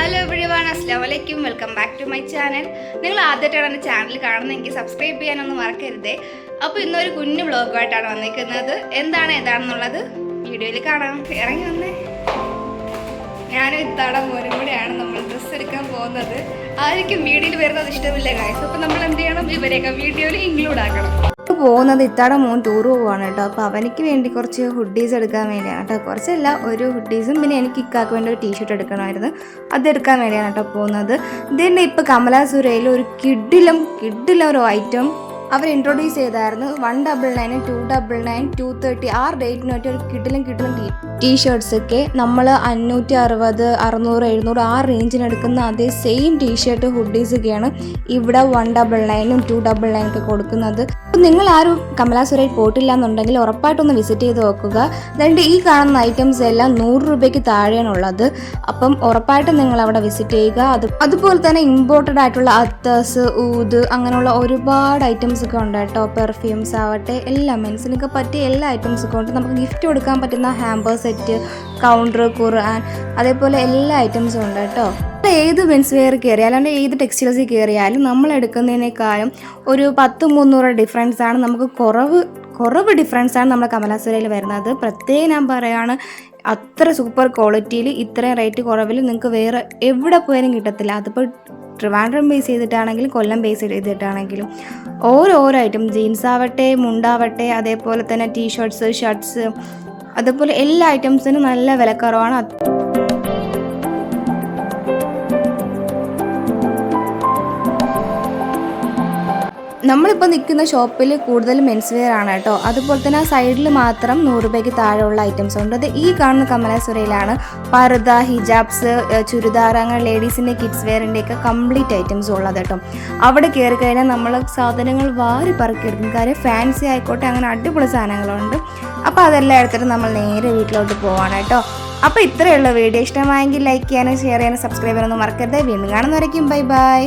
Hello everyone അസ്ലാം വലൈക്കും welcome back to my channel നിങ്ങൾ ആദ്യമായിട്ടാണ് എന്റെ ചാനൽ കാണുന്നതെങ്കിൽ സബ്സ്ക്രൈബ് ചെയ്യാനൊന്നും മറക്കരുതേ. അപ്പോൾ ഇന്നൊരു കുഞ്ഞു വ്ളോഗുമായിട്ടാണ് വന്നിരിക്കുന്നത്. എന്താണ് ഏതാണെന്നുള്ളത് വീഡിയോയിൽ കാണാം. ഇറങ്ങി വന്നേ. ഞാനും ഇത്താടം മോനും കൂടെയാണ് നമ്മൾ ഡ്രസ്സ് എടുക്കാൻ പോകുന്നത്. ആർക്കും വീഡിയോയിൽ വരുന്നത് ഇഷ്ടമില്ല കാര്യം അപ്പോൾ നമ്മൾ എന്ത് ചെയ്യണം? ഇവരെയൊക്കെ വീഡിയോയിൽ ഇൻക്ലൂഡ് ആക്കണം. പോകുന്നത് ഇത്താടെ മോൻ ടൂർ പോവാണ് കേട്ടോ. അപ്പോൾ അവനിക്ക് വേണ്ടി കുറച്ച് ഹുഡീസ് എടുക്കാൻ വേണ്ടിയാണ് കേട്ടോ. കുറച്ചല്ല ഒരു ഹുഡീസും പിന്നെ എനിക്ക് ഇക്കാക്ക് വേണ്ടി ഒരു ടീഷർട്ട് എടുക്കണമായിരുന്നു. അതെടുക്കാൻ വേണ്ടിയാണ് കേട്ടോ പോകുന്നത്. ഇതിന്റെ ഇപ്പോൾ കമലാ സുരയിൽ ഒരു കിഡിലും കിഡിലും ഒരു ഐറ്റം അവർ ഇൻട്രൊഡ്യൂസ് ചെയ്തായിരുന്നു. One double nine two double nine two thirty ആ റേറ്റിന് പറ്റിയ ഒരു കിട്ടിലും കിട്ടിലും ടീ ടീഷർട്സ് ഒക്കെ നമ്മൾ അഞ്ഞൂറ്റി അറുപത് അറുന്നൂറ് എഴുന്നൂറ് ആ റേഞ്ചിന് എടുക്കുന്ന അതേ സെയിം ടീഷർട്ട് ഹുഡീസ് ഒക്കെയാണ് ഇവിടെ വൺ ഡബിൾ നയനും ടു ഡബിൾ നയൻ ഒക്കെ കൊടുക്കുന്നത്. അപ്പം നിങ്ങൾ ആരും കമലാസുരയിൽ പോയിട്ടില്ല എന്നുണ്ടെങ്കിൽ ഉറപ്പായിട്ടൊന്ന് വിസിറ്റ് ചെയ്ത് നോക്കുക. അതുകൊണ്ട് ഈ കാണുന്ന ഐറ്റംസ് എല്ലാം നൂറ് രൂപയ്ക്ക് താഴെയാണ് ഉള്ളത്. അപ്പം ഉറപ്പായിട്ടും നിങ്ങൾ അവിടെ വിസിറ്റ് ചെയ്യുക. അത് അതുപോലെ തന്നെ ഇമ്പോർട്ടഡ് ആയിട്ടുള്ള അത്തേഴ്സ് ഊത് അങ്ങനെയുള്ള ഒരുപാട് ഐറ്റംസ് ഒക്കെ ഉണ്ട് കേട്ടോ. പെർഫ്യൂംസ് ആവട്ടെ എല്ലാം മെൻസിനൊക്കെ പറ്റിയ എല്ലാ ഐറ്റംസ് ഒക്കെ ഉണ്ട്. നമുക്ക് ഗിഫ്റ്റ് കൊടുക്കാൻ പറ്റുന്ന ഹാമ്പർ സെറ്റ് കൗണ്ടർ ഖുർആൻ അതേപോലെ എല്ലാ ഐറ്റംസും ഉണ്ട് കേട്ടോ. ഏത് മെൻസ് വെയർ കയറിയാലും അല്ലാണ്ട് ഏത് ടെക്സ്റ്റൈൽസിൽ കയറിയാലും നമ്മൾ എടുക്കുന്നതിനേക്കാളും ഒരു പത്ത് മുന്നൂറ് ഡിഫറൻസ് ആണ് നമുക്ക് കുറവ് കുറവ് ഡിഫറൻസ് ആണ് നമ്മുടെ കമലാസുരയിൽ വരുന്നത്. പ്രത്യേകം ഞാൻ പറയുകയാണ് അത്ര സൂപ്പർ ക്വാളിറ്റിയിൽ ഇത്രയും റേറ്റ് കുറവിൽ നിങ്ങൾക്ക് വേറെ എവിടെ പോയാലും കിട്ടത്തില്ല. അതിപ്പോൾ ട്രിവാൻഡ്രം ബേസ് ചെയ്തിട്ടാണെങ്കിലും കൊല്ലം ബേസ് ചെയ്തിട്ടാണെങ്കിലും ഓരോരോ ഐറ്റം ജീൻസ് ആവട്ടെ മുണ്ടാവട്ടെ അതേപോലെ തന്നെ ടീഷർട്ട്സ് ഷർട്ട്സ് അതുപോലെ എല്ലാ ഐറ്റംസിനും നല്ല വിലക്കുറവാണ്. നമ്മളിപ്പോൾ നിൽക്കുന്ന ഷോപ്പിൽ കൂടുതൽ മെൻസ് വെയർ ആണ് കേട്ടോ. അതുപോലെ തന്നെ ആ സൈഡിൽ മാത്രം നൂറ് രൂപയ്ക്ക് താഴെയുള്ള ഐറ്റംസ് ഉണ്ട്. അത് ഈ കാണുന്ന കമലാസുരയിലാണ് പർദ ഹിജാബ്സ് ചുരിദാർ അങ്ങനെ ലേഡീസിന്റെ കിഡ്സ് വെയറിന്റെയൊക്കെ കംപ്ലീറ്റ് ഐറ്റംസ് ഉള്ളത് കേട്ടോ. അവിടെ കയറി കഴിഞ്ഞാൽ നമ്മൾ സാധനങ്ങൾ വാരി പറക്കിയെടുക്കും കാര്യം ഫാൻസി ആയിക്കോട്ടെ അങ്ങനെ അടിപൊളി സാധനങ്ങളുണ്ട്. അപ്പോൾ അതെല്ലാം എടുത്തിട്ട് നമ്മൾ നേരെ വീട്ടിലോട്ട് പോവാണ് കേട്ടോ. അപ്പോൾ ഇത്രയുള്ള വീഡിയോ. ഇഷ്ടമായെങ്കിൽ ലൈക്ക് ചെയ്യാനും ഷെയർ ചെയ്യാനും സബ്സ്ക്രൈബ് ചെയ്യാനൊന്നും മറക്കരുത്. വീണ്ടും കാണുന്നവരേക്കും ബൈ ബൈ